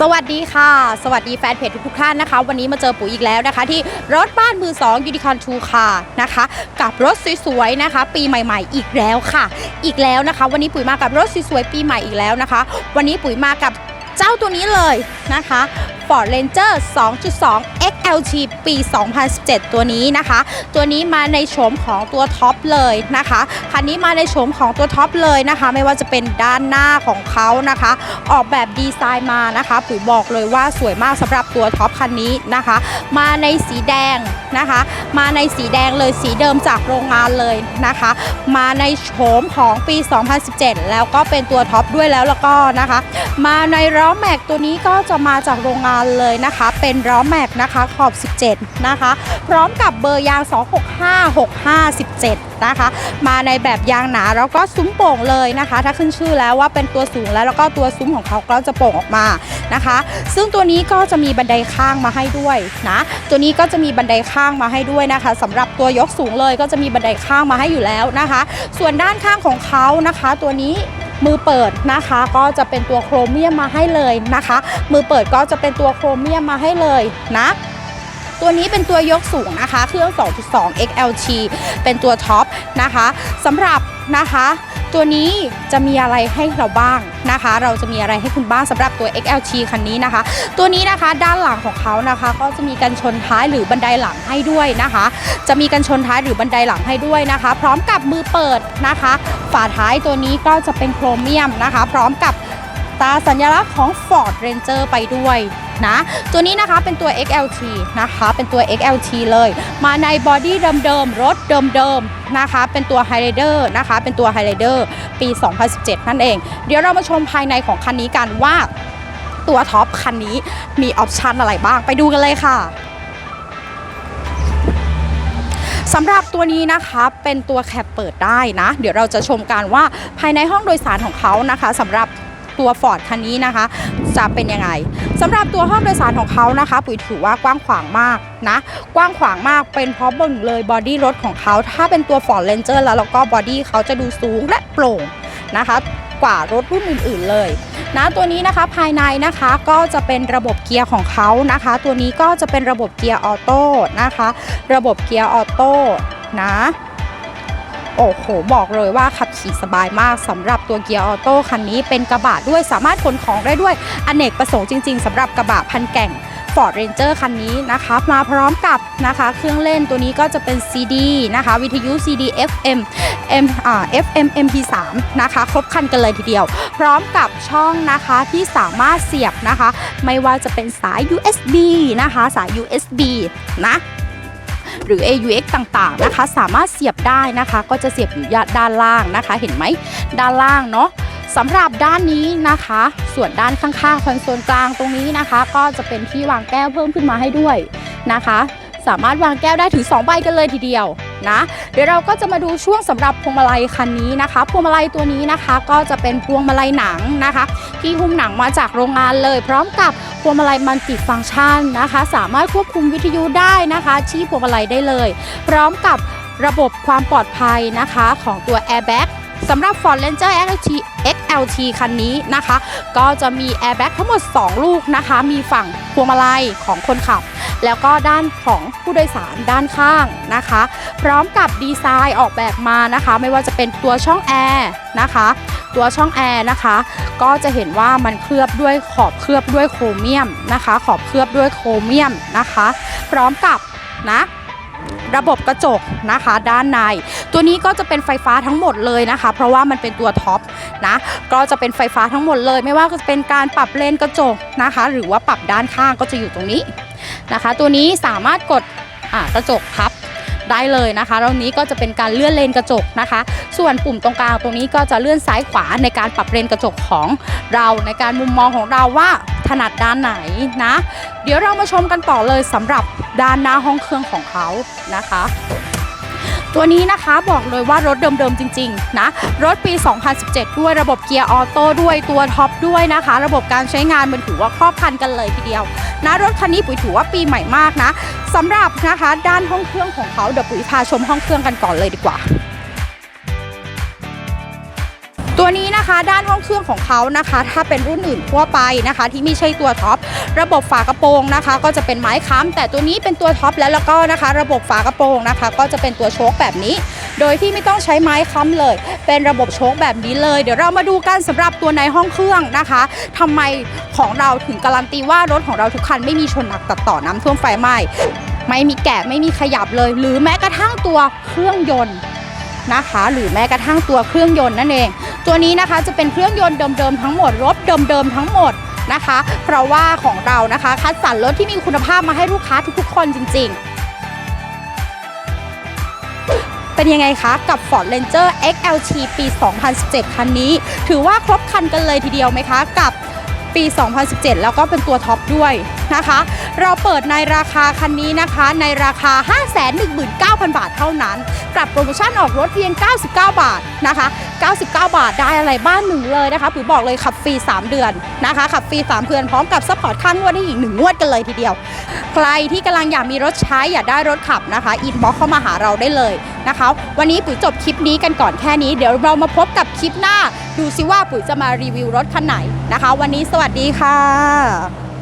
สวัสดีค่ะ สวัสดีแฟนเพจทุกๆท่านนะคะ วันนี้มาเจอปุ๋ยอีกแล้วนะคะ ที่รถบ้านมือ2ยูนิคอนทูค่ะนะคะ กับรถสวยๆนะคะ ปีใหม่ๆอีกแล้วค่ะ อีกแล้วนะคะ วันนี้ปุ๋ยมากับรถสวยๆปีใหม่อีกแล้วนะคะ วันนี้ปุ๋ยมากับเจ้าตัวนี้เลยนะคะ Ford Ranger 2.2 XLT ปี 2017 ตัวนี้นะคะ ตัวนี้มาในโฉมของตัวท็อปเลยนะคะ คันนี้มาในโฉมของตัวท็อปเลยนะคะ ไม่ว่าจะเป็นด้านหน้าของเขานะคะ ออกแบบดีไซน์มานะคะปุ๋ยบอกเลยว่าสวยมากสำหรับตัวท็อปคันนี้นะคะ มาในสีแดงนะคะ มาในสีแดงเลยสีเดิมจากโรงงานเลยนะคะ มาในโฉมของปี 2017 แล้วก็เป็นตัวท็อปด้วยแล้วแล้วก็นะคะ มาในล้อแม็กตัวนี้ก็จะมาจากโรงงานเลยนะคะ เป็นล้อแม็กนะคะขอบ 17 นะคะ พร้อมกับเบอร์ยาง 2656517 นะคะ มาในแบบยางหนาแล้วก็ซุ้มโป่งเลยนะคะ ถ้าขึ้นชื่อแล้วว่าเป็นตัวสูงแล้วแล้วก็ตัวซุ้มของเขาก็จะโป่งออกมานะคะ ซึ่งตัวนี้ก็จะมีบันไดข้างมาให้ด้วยนะตัวนี้ก็จะมีบันไดข้างมาให้ด้วยนะคะสำหรับตัวยกสูงเลยก็จะมีบันไดข้างมาให้อยู่แล้วนะคะ ส่วนด้านข้างของเขานะคะ ตัวนี้ มือเปิดนะคะก็จะเป็นตัวโครเมียมมาให้เลยนะคะ มือเปิดก็จะเป็นตัวโครเมียมมาให้เลยนะตัวนี้เป็นตัวยกสูงนะคะ เครื่อง 2.2 XLT เป็นตัวท็อปนะคะสำหรับ นะคะ ตัวนี้จะมีอะไรให้เราบ้างนะคะ เราจะมีอะไรให้คุณบ้างสำหรับตัว XLT คันนี้นะคะ ตัวนี้นะคะด้านหลังของเขานะคะ ก็จะมีกันชนท้ายหรือบันไดหลังให้ด้วยนะคะ จะมีกันชนท้ายหรือบันไดหลังให้ด้วยนะคะ พร้อมกับมือเปิดนะคะ ฝาท้ายตัวนี้ก็จะเป็นโครเมียมนะคะ พร้อมกับ ตาสัญลักษณ์ของ Ford Ranger ไปด้วยนะตัวนี้นะคะเป็นตัว XLT นะคะเป็นตัว XLT เลย มาในบอดี้เดิมๆรถเดิมๆนะคะเป็นตัว Highlander นะคะเป็นตัว Highlander ปี 2017 นั่นเอง เดี๋ยวเรามาชมภายในของคันนี้กันว่าตัวท็อปคันนี้มีออปชันอะไรบ้างไปดูกันเลยค่ะสำหรับตัวนี้นะคะเป็นตัวแคปเปิดได้นะ เดี๋ยวเราจะชมกันว่าภายในห้องโดยสารของเขานะคะสำหรับ ตัว Ford คันนี้นะคะ จะเป็นยังไงสำหรับตัวห้องโดยสารของเขานะคะ ปุ๋ยถือว่ากว้างขวางมากนะ กว้างขวางมากเป็นเพราะบิ่งเลยบอดี้รถของเขาถ้าเป็นตัว Ford Ranger แล้วแล้วก็บอดี้เขาจะดูสูงและโปร่งนะคะกว่ารถรุ่นอื่น ๆ เลยนะตัวนี้นะคะภายในนะคะก็จะเป็นระบบเกียร์ของเขานะคะ ตัวนี้ก็จะเป็นระบบเกียร์ออโต้นะคะ ระบบเกียร์ออโต้นะ โอ้โห บอกเลยว่าขับขี่สบายมากสำหรับตัวเกียร์ออโต้คันนี้เป็นกระบะด้วยสามารถขนของได้ด้วยอเนกประสงค์จริง ๆสำหรับกระบะพันแก่ง Ford Ranger คันนี้นะคะมาพร้อมกับนะคะ เครื่องเล่นตัวนี้ก็จะเป็น CD นะคะ วิทยุ CD FM M อ่า FM MP3 นะคะ ครบคันกันเลยทีเดียว พร้อมกับช่องนะคะที่สามารถเสียบนะคะ ไม่ว่าจะเป็นสาย USB นะคะ สาย USB นะ หรือ AUX ต่างๆนะคะ สามารถเสียบได้นะคะ ก็จะเสียบอยู่ด้านล่างนะคะ เห็นไหมด้านล่างเนาะสำหรับด้านนี้นะคะ ส่วนด้านข้างๆคอนโซลกลางตรงนี้นะคะ ก็จะเป็นที่วางแก้วเพิ่มขึ้นมาให้ด้วยนะคะ สามารถวางแก้วได้ถึง 2 ใบกันเลยทีเดียวนะเดี๋ยวเราก็จะมาดูช่วงสำหรับพวงมาลัยคันนี้นะคะพวงมาลัยตัวนี้นะคะ ก็จะเป็นพวงมาลัยหนังนะคะ ที่หุ้มหนังมาจากโรงงานเลย พร้อมกับ วงมาลัยมันติฟังก์ชันนะคะ สามารถควบคุมวิทยุได้นะคะ ชี้พวงมาลัยได้เลย พร้อมกับระบบความปลอดภัยนะคะของตัว Airbag สำหรับ Ford Ranger XLT XLT คันนี้นะคะ ก็จะมี Airbag ทั้งหมด 2 ลูกนะคะ มีฝั่งพวงมาลัยของคนขับ แล้วก็ด้านของผู้โดยสารด้านข้างนะคะ พร้อมกับดีไซน์ออกแบบมานะคะ ไม่ว่าจะเป็นตัวช่องแอร์นะคะ ตัวช่องแอร์นะคะ ก็จะเห็นว่ามันเคลือบด้วยขอบเคลือบด้วยโครเมียมนะคะ ขอบเคลือบด้วยโครเมียมนะคะ พร้อมกับนะ ระบบกระจกนะคะ ด้านใน ตัวนี้ก็จะเป็นไฟฟ้าทั้งหมดเลยนะคะ เพราะว่ามันเป็นตัวท็อปนะก็จะเป็นไฟฟ้าทั้งหมดเลย ไม่ว่าจะเป็นการปรับเลนกระจกนะคะ หรือว่าปรับด้านข้างก็จะอยู่ตรงนี้นะคะ ตัวนี้สามารถกดกระจกพับได้เลยนะคะแล้วนี้ก็จะเป็นการเลื่อนเลนกระจกนะคะ ส่วนปุ่มตรงกลางตรงนี้ก็จะเลื่อนซ้ายขวาในการปรับเลนกระจกของเราในการมุมมองของเราว่า ถนัดด้านไหนนะ เดี๋ยวเรามาชมกันต่อเลยสำหรับด้านหน้าห้องเครื่องของเขานะคะ ตัวนี้นะคะบอกเลยว่ารถเดิมๆจริงๆนะรถปี 2017 ด้วยระบบเกียร์ออโต้ด้วยตัวท็อปด้วยนะคะ ระบบการใช้งานมันถือว่าครอบครันกันเลยทีเดียวนะรถคันนี้ปุ๋ยถือว่าปีใหม่มากนะสำหรับนะคะด้านห้องเครื่องของเขาเดี๋ยวปุ๋ยพาชมห้องเครื่องกันก่อนเลยดีกว่า ตัวนี้นะคะด้านห้องเครื่องของเขานะคะ ถ้าเป็นรุ่นอื่นทั่วไปนะคะ ที่ไม่ใช่ตัวท็อประบบฝากระโปรงนะคะ ก็จะเป็นไม้ค้ำแต่ตัวนี้เป็นตัวท็อปแล้วแล้วก็นะคะ ระบบฝากระโปรงนะคะ ก็จะเป็นตัวโชคแบบนี้ โดยที่ไม่ต้องใช้ไม้ค้ำเลย เป็นระบบโชคแบบนี้เลย เดี๋ยวเรามาดูกันสำหรับตัวในห้องเครื่องนะคะทำไมของเราถึงการันตีว่ารถของเราทุกคันไม่มีชนหนักตัดต่อน้ำท่วมไฟไหม้ไม่มีแกะไม่มีขยับเลย หรือแม้กระทั่งตัวเครื่องยนต์นะคะ หรือแม้กระทั่งตัวเครื่องยนต์นั่นเอง ตัวนี้นะคะจะเป็นเครื่องยนต์เดิมๆทั้งหมดรถเดิมๆทั้งหมดนะคะ เพราะว่าของเรานะคะคัดสรรรถที่มีคุณภาพมาให้ลูกค้าทุกๆ คนจริง ๆเป็นยังไงคะ กับ Ford Ranger XLT ปี 2017 คันนี้ ถือว่าครบคันกันเลยทีเดียวไหมคะ กับ ปี 2017 แล้วก็เป็นตัวท็อปด้วยนะคะ เราเปิดในราคาคันนี้นะคะ ในราคา 519,000 บาทเท่านั้นปรับโปรโมชั่นออกรถเพียง 99 บาทนะคะ 99 บาทได้อะไรบ้านหนึ่งเลยนะคะปุ๋ยบอกเลยขับฟรี 3 เดือนนะคะ ขับฟรี 3เดือนพร้อมกับซัพพอร์ตค่างวดได้อีก 1 งวดกันเลยทีเดียว ใครที่กำลังอยากมีรถใช้อยากได้รถขับนะคะอินบ็อกเข้ามาหาเราได้เลยนะคะ วันนี้ปุ๋ยจบคลิปนี้กันก่อนแค่นี้ เดี๋ยวเรามาพบกับคลิปหน้า ดูซิว่าปุ๋ยจะมารีวิวรถคันไหน นะคะ วันนี้สวัสดีค่ะ